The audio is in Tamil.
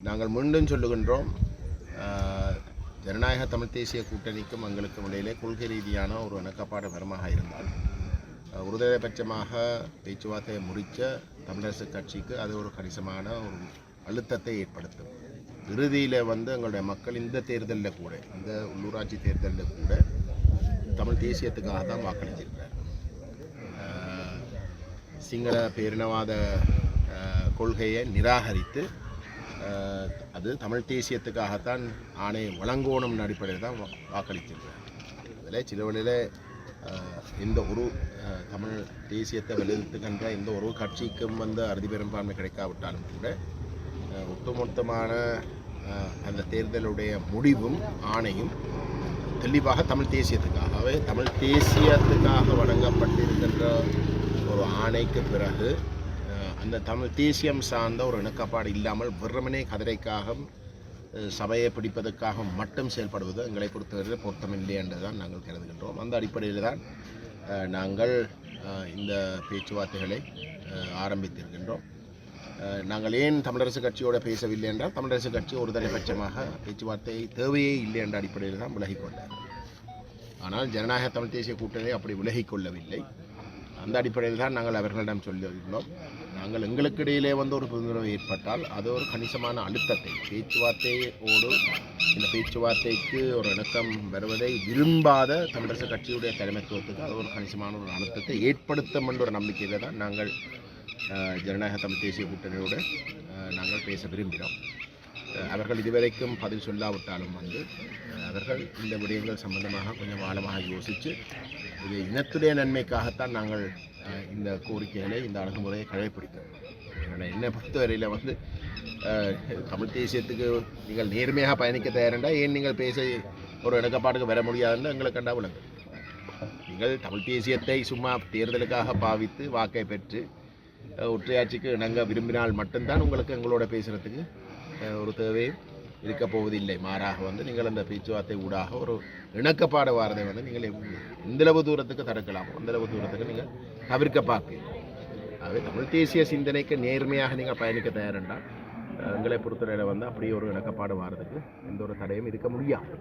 நாங்கள் மீண்டும் சொல்லுகின்றோம் ஜனநாயக தமிழ் தேசிய கூட்டணிக்கும் எங்களுக்கும் இடையிலே கொள்கை ரீதியான ஒரு இணக்கப்பாடு வரமாக இருந்தால் ஆஹ், பேச்சுவார்த்தையை முறித்த தமிழரசு கட்சிக்கு அது ஒரு கணிசமான ஒரு அழுத்தத்தை ஏற்படுத்தும். இறுதியில் வந்து எங்களுடைய மக்கள் இந்த தேர்தலில் கூட இந்த உள்ளூராட்சி தேர்தலில் கூட தமிழ் தேசியத்துக்காக தான் வாக்களிச்சிருக்கிறார் சிங்கள பேரினவாத கொள்கையை நிராகரித்து அது தமிழ் தேசியத்துக்காகத்தான் ஆணை வழங்கணும் அடிப்படையில் தான் வா- வாக்களித்திருக்கிறார் அதில் சில வழியில் இந்த ஒரு தமிழ் தேசியத்தை வலியுறுத்துகின்ற இந்த ஒரு கட்சிக்கும் வந்து அறுதி பெரும்பான்மை கிடைக்காவிட்டாலும் கூட ஒட்டுமொத்தமான அந்த தேர்தலுடைய முடிவும் ஆணையும் தெளிவாக தமிழ் தேசியத்துக்காகவே தமிழ் தேசியத்துக்காக வழங்கப்பட்டிருக்கின்ற ஒரு ஆணைக்கு பிறகு அந்த தமிழ் தேசியம் சார்ந்த ஒரு இணக்கப்பாடு இல்லாமல் வெறுமனே கதிரைக்காக சபையை பிடிப்பதற்காக மட்டும் செயல்படுவது எங்களை பொறுத்தவரையில் பொருத்தமில்லை என்று தான் நாங்கள் கருதுகின்றோம். அந்த அடிப்படையில் தான் நாங்கள் இந்த பேச்சுவார்த்தைகளை ஆரம்பித்திருக்கின்றோம். நாங்கள் ஏன் தமிழரசு கட்சியோடு பேசவில்லை என்றால் தமிழரசு கட்சி ஒரு தலைபட்சமாக பேச்சுவார்த்தை தேவையே இல்லை என்ற அடிப்படையில் தான் விலகிக்கொண்டார் ஆனால் ஜனநாயக தமிழ் தேசிய கூட்டணி அப்படி விலகிக்கொள்ளவில்லை கொள்ளவில்லை. அந்த அடிப்படையில் தான் நாங்கள் அவர்களிடம் சொல்லியிருந்தோம். நாங்கள் எங்களுக்கு இடையிலே வந்து ஒரு புரிந்துணர்வு ஏற்பட்டால் அது ஒரு கணிசமான அழுத்தத்தை பேச்சுவார்த்தையோடு இந்த பேச்சுவார்த்தைக்கு ஒரு இணக்கம் வருவதை விரும்பாத தமிழரசு கட்சியுடைய தலைமைத்துவத்துக்கு அது ஒரு கணிசமான ஒரு அழுத்தத்தை ஏற்படுத்தும் என்ற ஒரு நம்பிக்கையில் தான் நாங்கள் ஜனநாயக தமிழ் தேசிய கூட்டணியோடு நாங்கள் பேச விரும்பினோம். அவர்கள் இதுவரைக்கும் பதில் சொல்லாவிட்டாலும் வந்து அவர்கள் இந்த விடயங்கள் சம்பந்தமாக கொஞ்சம் ஆழமாக யோசித்து இது இனத்துடைய நன்மைக்காகத்தான் நாங்கள் இந்த கோரிக்கைகளை இந்த அணுகுமுறையை கடைபிடிக்கிறோம் ஏன்னா என்னை பொறுத்தவரையில் வந்து தமிழ் தேசியத்துக்கு நீங்கள் நேர்மையாக பயணிக்க தயாரண்டா ஏன் நீங்கள் பேச ஒரு இடக்கப்பாட்டுக்கு வர முடியாதுன்னு எங்களை கண்டா விளங்கு நீங்கள் தமிழ் தேசியத்தை சும்மா தேர்தலுக்காக பாவித்து வாக்கை பெற்று ஒற்றையாட்சிக்கு இணங்க விரும்பினால் மட்டும்தான் உங்களுக்கு எங்களோட பேசுகிறதுக்கு ஒரு தேவையும் இருக்க போவதில்லை. மாறாக வந்து நீங்கள் அந்த பேச்சுவார்த்தை ஊடாக ஒரு இணக்கப்பாடு வாரதை வந்து நீங்கள் இந்தளவு எந்தளவு தூரத்துக்கு தடுக்கலாம்? அந்தளவு தூரத்துக்கு நீங்கள் தவிர்க்க பார்ப்பீங்க ஆகவே தமிழ் தேசிய சிந்தனைக்கு நேர்மையாக நீங்கள் பயணிக்க தயாரென்றால் எங்களை பொறுத்தவரையில் வந்து அப்படி ஒரு இணக்கப்பாடு வாரதுக்கு எந்த ஒரு தடையும் இருக்க முடியாது.